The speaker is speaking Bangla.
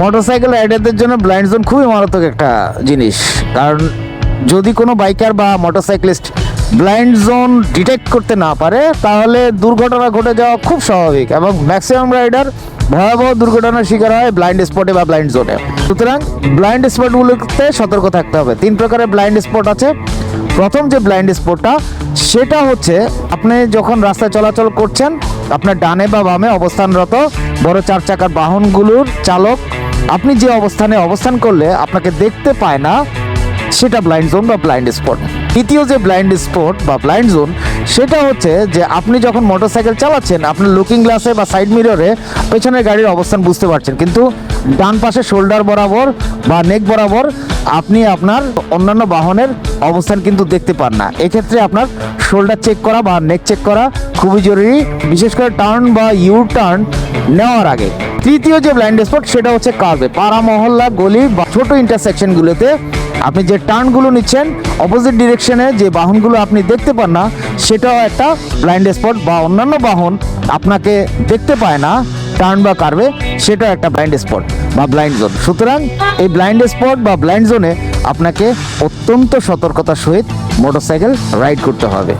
মোটরসাইকেল রাইডারদের জন্য ব্লাইন্ড জোন খুবই মারাত্মক একটা জিনিস। কারণ যদি কোনো বাইকার বা মোটরসাইক্লিস্ট ব্লাইন্ড জোন ডিটেক্ট করতে না পারে, তাহলে দুর্ঘটনা ঘটে যাওয়া খুব স্বাভাবিক এবং ম্যাক্সিমাম রাইডার ভয়াবহ দুর্ঘটনার শিকার হয় ব্লাইন্ড স্পটে বা ব্লাইন্ড জোনে সুতরাং ব্লাইন্ড স্পটগুলোতে সতর্ক থাকতে হবে। তিন প্রকারের ব্লাইন্ড স্পট আছে। প্রথম যে ব্লাইন্ড স্পটটা সেটা হচ্ছে আপনি যখন রাস্তায় চলাচল করছেন, আপনার ডানে বা বামে অবস্থানরত বড় চার চাকার বাহনগুলোর চালক আপনি যে অবস্থানে অবস্থান করলে আপনাকে দেখতে পায় না সেটা ব্লাইন্ড জোন বা ব্লাইন্ড স্পট দ্বিতীয় যে ব্লাইন্ড স্পট বা ব্লাইন্ড জোন সেটা হচ্ছে যে আপনি যখন মোটরসাইকেল চালাচ্ছেন আপনার লুকিং গ্লাসে বা সাইড মিররে পেছনের গাড়ির অবস্থান বুঝতে পারছেন। কিন্তু ডান পাশে শোল্ডার বরাবর বা নেক বরাবর আপনি আপনার অন্যান্য বাহনের অবস্থান কিন্তু দেখতে পান না। এক্ষেত্রে আপনার শোল্ডার চেক করা বা নেক চেক করা খুবই জরুরি, বিশেষ করে টার্ন বা ইউ টার্ন নেওয়ার আগে। তৃতীয় যে ব্লাইন্ড স্পট সেটা হচ্ছে কার্ভে পাড়া, মহল্লা, গলি বা ছোট ইন্টারসেকশনগুলোতে আপনি যে টার্নগুলো নিচ্ছেন অপোজিট ডিরেকশনে যে বাহনগুলো আপনি দেখতে পান না, সেটাও একটা ব্লাইন্ড স্পট বা অন্যান্য বাহন আপনাকে দেখতে পায় না টার্ন বা কার্ভে সেটাও একটা ব্লাইন্ড স্পট বা ব্লাইন্ড জোন সুতরাং এই ব্লাইন্ড স্পট বা ব্লাইন্ড জোনে আপনাকে অত্যন্ত সতর্কতার সহিত মোটরসাইকেল রাইড করতে হবে।